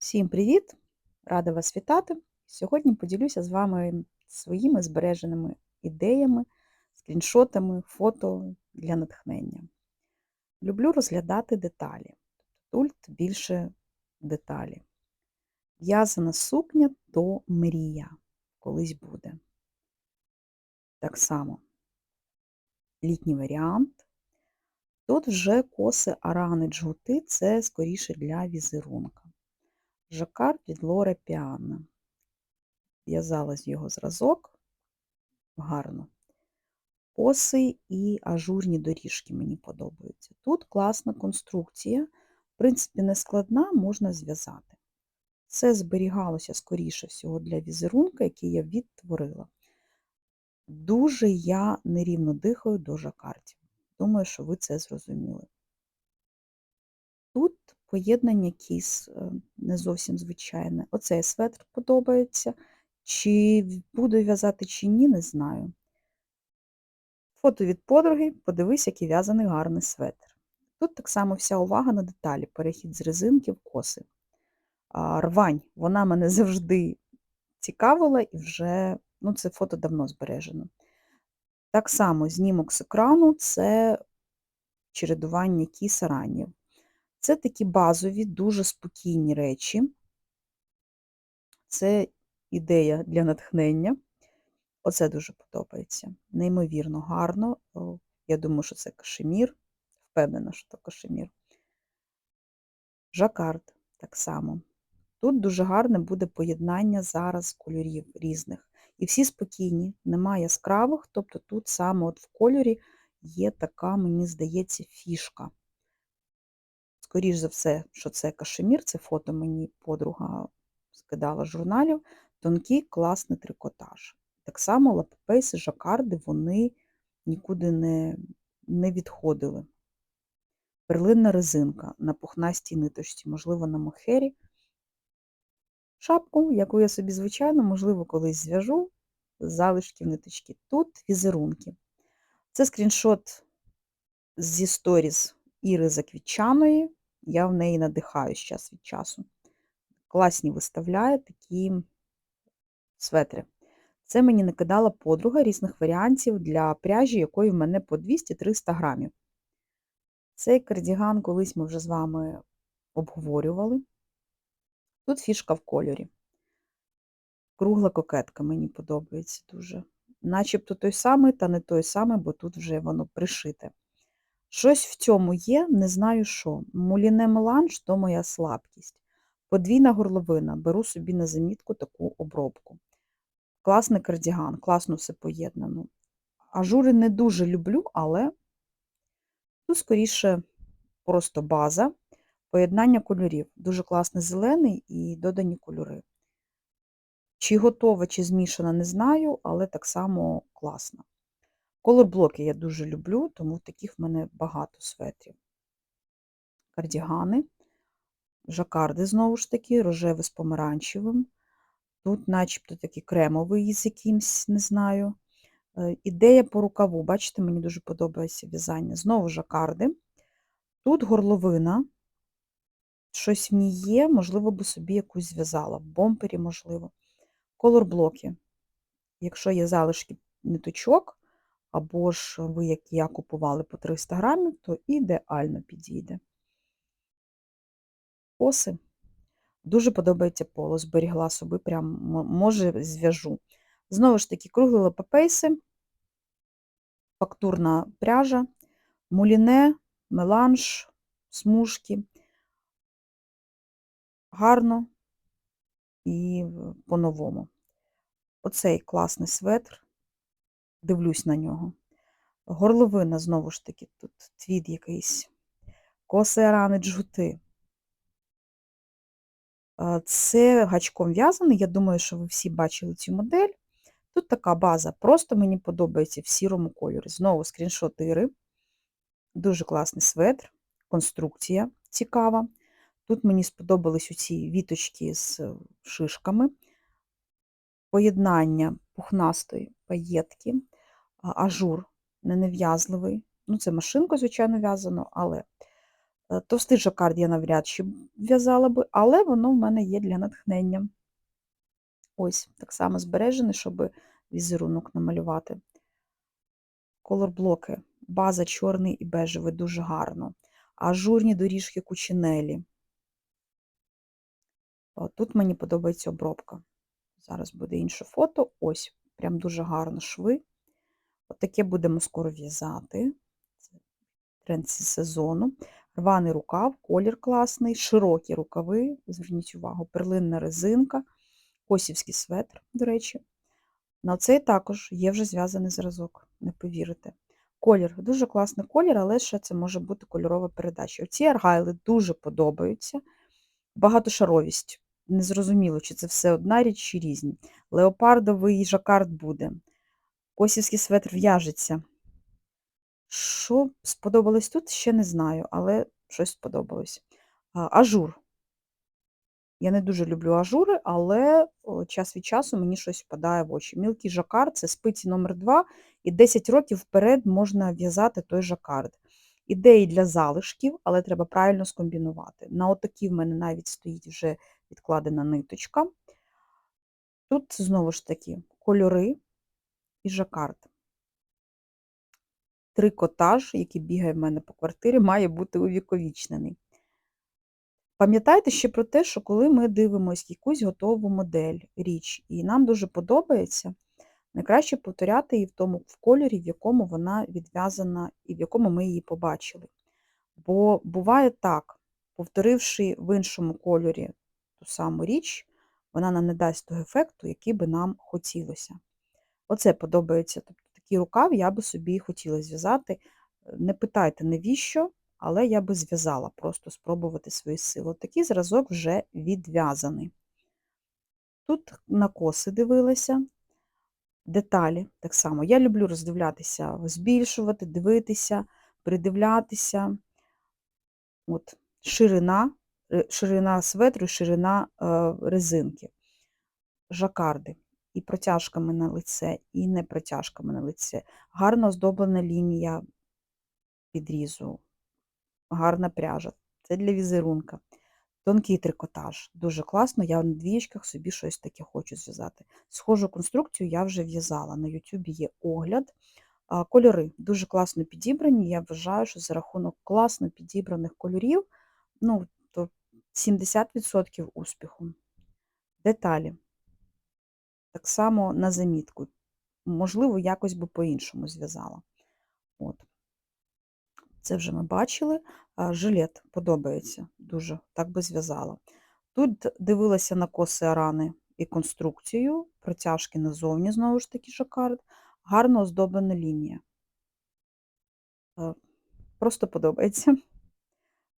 Всім привіт! Рада вас вітати! Сьогодні поділюся з вами своїми збереженими ідеями, скріншотами, фото для натхнення. Люблю розглядати деталі. Тут більше деталі. В'язана сукня то мрія колись буде. Так само літній варіант. Тут вже коси арани джгути, це скоріше для візерунка. Жакард від Лоре Піанна. В'язала з його зразок гарно. Коси і ажурні доріжки мені подобаються. Тут класна конструкція, в принципі, не складна, можна зв'язати. Це зберігалося, скоріше всього, для візерунка, який я відтворила. Дуже я нерівно дихаю до жакардів. Думаю, що ви це зрозуміли. Тут поєднання кіс е, не зовсім звичайне. Оцей светр подобається. Чи буду в'язати, чи ні, не знаю. Фото від подруги, подивись, який в'язаний гарний светр. Тут так само вся увага на деталі, перехід з резинки в коси. Рвань, вона мене завжди цікавила і вже ну, це фото давно збережено. Так само знімок з екрану це чередування кіс ранів. Це такі базові, дуже спокійні речі. Це ідея для натхнення. Оце дуже подобається. Неймовірно гарно. Я думаю, що це кашемір. Впевнена, що це кашемір. Жакард так само. Тут дуже гарне буде поєднання зараз кольорів різних. І всі спокійні, немає яскравих, тобто тут саме от в кольорі є така, мені здається, фішка. Скоріш за все, що це кашемір, це фото мені подруга скидала з журналів, тонкий класний трикотаж. Так само лапопейси, жакарди, вони нікуди не, не відходили. Перлинна резинка на пухнастій ниточці, можливо, на мохері. Шапку, яку я собі, звичайно, можливо, колись зв'яжу з залишків ниточки. Тут візерунки. Це скріншот зі сторіз Іри Заквітчаної. Я в неї надихаюсь час від часу. Класні виставляє такі светри. Це мені накидала подруга різних варіантів для пряжі, якої в мене по 200-300 грамів. Цей кардіган колись ми вже з вами обговорювали. Тут фішка в кольорі. Кругла кокетка мені подобається дуже. Начебто той самий, та не той самий, бо тут вже воно пришите. Щось в цьому є, не знаю що. Муліне меланж то моя слабкість. Подвійна горловина, беру собі на замітку таку обробку. Класний кардіган, класно все поєднано. Ажури не дуже люблю, але тут скоріше просто база, поєднання кольорів. Дуже класний зелений і додані кольори. Чи готова, чи змішана, не знаю, але так само класно. Колорблоки я дуже люблю, тому таких в мене багато светрів. Кардігани, жакарди, знову ж таки, рожевий з помаранчевим. Тут начебто такий кремовий з якимсь, не знаю. Е, ідея по рукаву, бачите, мені дуже подобається в'язання. Знову жакарди. Тут горловина, щось в ній є, можливо, би собі якусь зв'язала, в бомпері, можливо. Колорблоки. Якщо є залишки ниточок, або ж ви, як я, купували по 300 грамів, то ідеально підійде. Коси. Дуже подобається поло, зберігла собі, прям, може, зв'яжу. Знову ж таки, круглі лапопейси, фактурна пряжа, муліне, меланж, смужки. Гарно і по-новому. Оцей класний светр дивлюсь на нього. Горловина, знову ж таки, тут твід якийсь, коси рани джгути. Це гачком в'язаний, я думаю, що ви всі бачили цю модель. Тут така база, просто мені подобається в сірому кольорі. Знову скріншот Іри. Дуже класний светр, конструкція цікава. Тут мені сподобались оці віточки з шишками, поєднання пухнастої паєтки, ажур не нев'язливий. Ну, це машинкою, звичайно, в'язано, але Е, Товстий жакард я навряд чи в'язала би, але воно в мене є для натхнення. Ось, так само збережений, щоб візерунок намалювати. Колорблоки. База чорний і бежевий дуже гарно. Ажурні доріжки кучинелі. Тут мені подобається обробка. Зараз буде інше фото. Ось, прям дуже гарно шви. От таке будемо скоро в'язати. Це тренд зі сезону. Рваний рукав, колір класний, широкі рукави, зверніть увагу, перлинна резинка, косівський светр, до речі. На цей також є вже зв'язаний зразок, не повірите. Колір, дуже класний колір, але ще це може бути кольорова передача. Оці аргайли дуже подобаються. Багатошаровість. Незрозуміло, чи це все одна річ, чи різні. Леопардовий жакард буде. Косівський светр в'яжеться. Що сподобалось тут, ще не знаю, але щось сподобалось. Ажур. Я не дуже люблю ажури, але час від часу мені щось впадає в очі. Мілкий жакард це спиці номер 2 і 10 років вперед можна в'язати той жакард. Ідеї для залишків, але треба правильно скомбінувати. На отакій в мене навіть стоїть вже відкладена ниточка. Тут знову ж таки кольори і жакард. Трикотаж, який бігає в мене по квартирі, має бути увіковічнений. Пам'ятайте ще про те, що коли ми дивимося якусь готову модель, річ, і нам дуже подобається, найкраще повторяти її в тому в кольорі, в якому вона відв'язана і в якому ми її побачили. Бо буває так, повторивши в іншому кольорі ту саму річ, вона нам не дасть того ефекту, який би нам хотілося. Оце подобається. Тобто такий рукав я би собі хотіла зв'язати. Не питайте, навіщо, але я би зв'язала, просто спробувати свої сили. Такий зразок вже відв'язаний. Тут на коси дивилася, деталі так само. Я люблю роздивлятися, збільшувати, дивитися, придивлятися. От, Ширина, е, ширина светру, ширина е, резинки, жакарди. І протяжками на лице, і не протяжками на лице. Гарно оздоблена лінія підрізу, гарна пряжа. Це для візерунка. Тонкий трикотаж. Дуже класно, я на двієчках собі щось таке хочу зв'язати. Схожу конструкцію я вже в'язала. На Ютубі є огляд. Кольори дуже класно підібрані. Я вважаю, що за рахунок класно підібраних кольорів, ну, 70% успіху. Деталі. Так само на замітку. Можливо, якось би по-іншому зв'язала. От. Це вже ми бачили. Жилет подобається дуже, так би зв'язала. Тут дивилася на коси арани і конструкцію, протяжки назовні, знову ж таки, жакард, гарно оздоблена лінія. Просто подобається.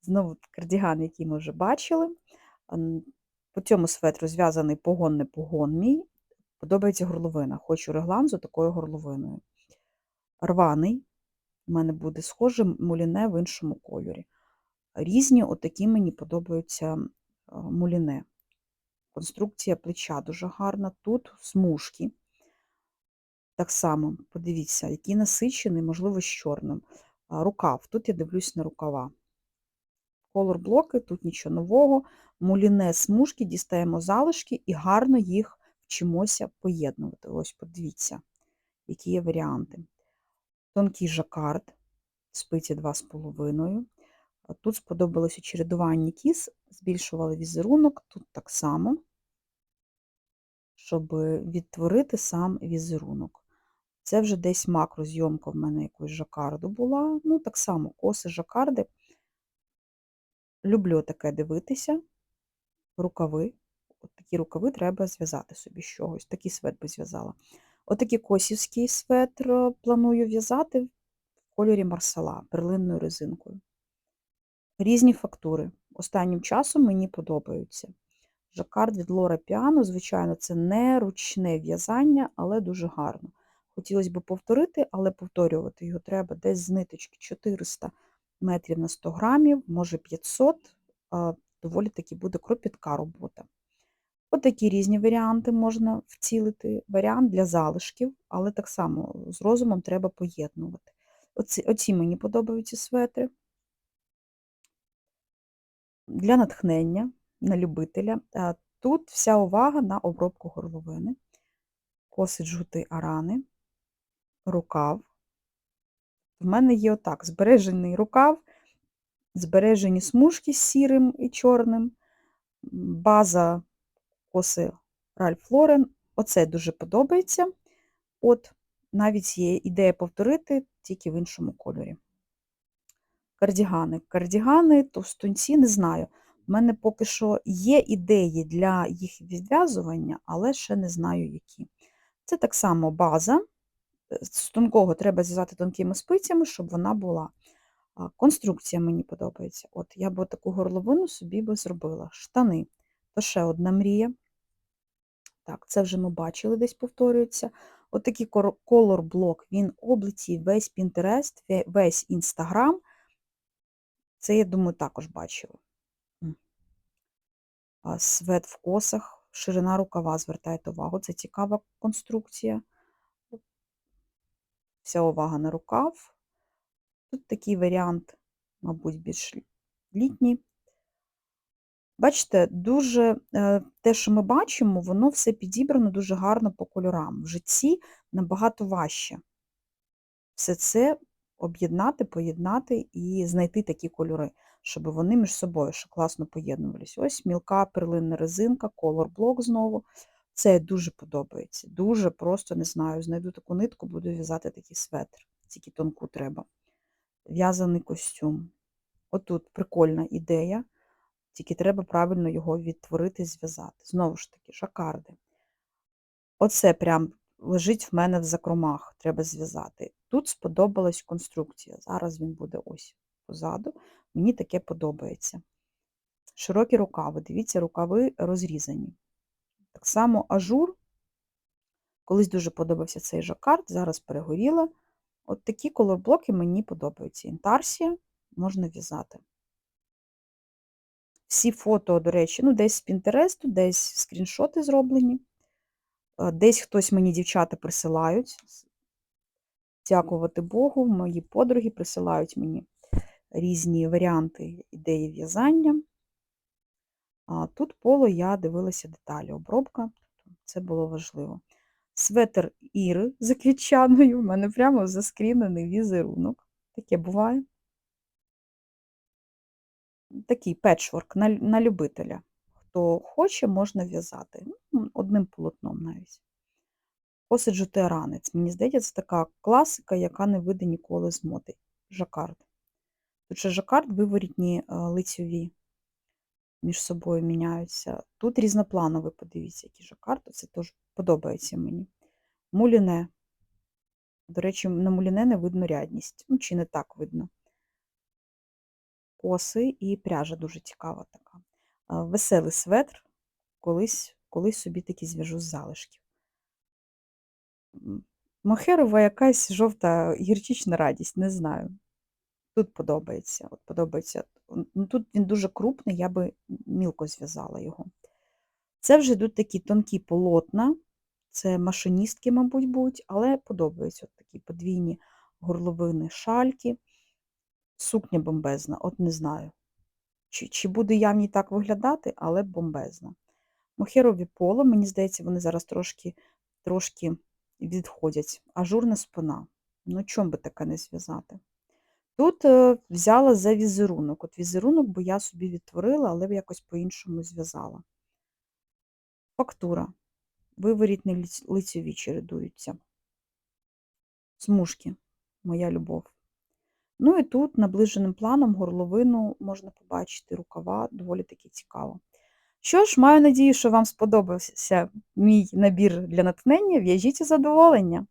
Знову кардіган, який ми вже бачили. По цьому светру зв'язаний погон-не погон мій. Подобається горловина. Хочу реглан з такою горловиною. Рваний. У мене буде схоже муліне в іншому кольорі. Різні, отакі мені подобаються муліне. Конструкція плеча дуже гарна. Тут смужки. Так само, подивіться, який насичений, можливо, з чорним. Рукав. Тут я дивлюсь на рукава. Колор блоки, тут нічого нового. Муліне смужки, дістаємо залишки і гарно їх вчимося поєднувати. Ось подивіться, які є варіанти. Тонкий жакард, спиці 2,5. Тут сподобалося чередування кіс, збільшували візерунок, тут так само, щоб відтворити сам візерунок. Це вже десь макрозйомка в мене якоїсь жакарду була. Ну, так само, коси жакарди. Люблю таке дивитися. Рукави. От такі рукави треба зв'язати собі з чогось. Такий свет би зв'язала. Отакий косівський светр е, планую в'язати в кольорі марсала, перлинною резинкою. Різні фактури. Останнім часом мені подобаються. Жакард від Лора Піано, звичайно, це не ручне в'язання, але дуже гарно. Хотілося б повторити, але повторювати його треба десь з ниточки 400 метрів на 100 грамів, може 500, доволі таки буде кропітка робота. Отакі різні варіанти можна вцілити. Варіант для залишків, але так само з розумом треба поєднувати. Оці, оці мені подобаються светри. Для натхнення, на любителя. Тут вся увага на обробку горловини. Коси джгути арани, рукав. В мене є отак: збережений рукав, збережені смужки з сірим і чорним, база коси Ralph Lauren. Оце дуже подобається. От навіть є ідея повторити тільки в іншому кольорі. Кардігани. Кардігани, товстунці, не знаю. У мене поки що є ідеї для їх відв'язування, але ще не знаю, які. Це так само база. З тонкого треба зв'язати тонкими спицями, щоб вона була. Конструкція мені подобається. От Я б таку горловину собі би зробила. Штани то ще одна мрія. Так, це вже ми бачили, десь повторюється. Отакий колор-блок, він облетів весь Pinterest, весь Instagram. Це, я думаю, також бачили. Свет в косах, ширина рукава, звертайте увагу, це цікава конструкція. Вся увага на рукав. Тут такий варіант, мабуть, більш літній. Бачите, дуже е, те, що ми бачимо, воно все підібрано дуже гарно по кольорам. В житті набагато важче все це об'єднати, поєднати і знайти такі кольори, щоб вони між собою класно поєднувалися. Ось мілка перлинна резинка, колор-блок знову. Це дуже подобається. Дуже просто не знаю. Знайду таку нитку, буду в'язати такий светр, тільки тонку треба. В'язаний костюм. Отут прикольна ідея, тільки треба правильно його відтворити зв'язати. Знову ж таки, жакарди. Оце прям лежить в мене в закромах, треба зв'язати. Тут сподобалась конструкція. Зараз він буде ось позаду. Мені таке подобається. Широкі рукави, дивіться, рукави розрізані. Так само ажур. Колись дуже подобався цей жакард, зараз перегоріла. От такі колорблоки мені подобаються. Інтарсія можна в'язати. Всі фото, до речі, ну, десь з Пінтересту, десь скріншоти зроблені. Десь хтось мені дівчата присилають. Дякувати Богу, мої подруги присилають мені різні варіанти ідеї в'язання. А Тут поло я дивилася деталі. Обробка, це було важливо. Светер Іри за квітчаною, в мене прямо заскрінений візерунок. Таке буває. Такий петчворк на, на любителя. Хто хоче, можна в'язати. Ну, одним полотном навіть. Посиджу теранець. Мені здається, це така класика, яка не вийде ніколи з моди. Жакард. Тут ще жакард, виворітні е, лицьові між собою міняються. Тут різноплановий, подивіться, який жакард, це теж подобається мені. Муліне. До речі, на муліне не видно рядність. Ну, чи не так видно. Коси і пряжа дуже цікава така. Веселий светр, колись, колись собі таки зв'яжу з залишків. Мохерова якась жовта гірчична радість, не знаю. Тут подобається. От подобається. Ну, Тут він дуже крупний, я би мілко зв'язала його. Це вже йдуть такі тонкі полотна, це машиністки, мабуть, будуть, але подобаються от такі подвійні горловини, шальки, сукня бомбезна, от не знаю. Чи чи буде я в ній так виглядати, але бомбезна. Мохерові поло, мені здається, вони зараз трошки трошки відходять. Ажурна спина. Ну, чому би таке не зв'язати? Тут е, взяла за візерунок. От візерунок, бо я собі відтворила, але якось по-іншому зв'язала. Фактура. Виворітні лицеві чередуються. Смужки, моя любов. Ну і тут наближеним планом горловину можна побачити, рукава, доволі таки цікаво. Що ж, маю надію, що вам сподобався мій набір для натхнення. В'яжіть задоволення!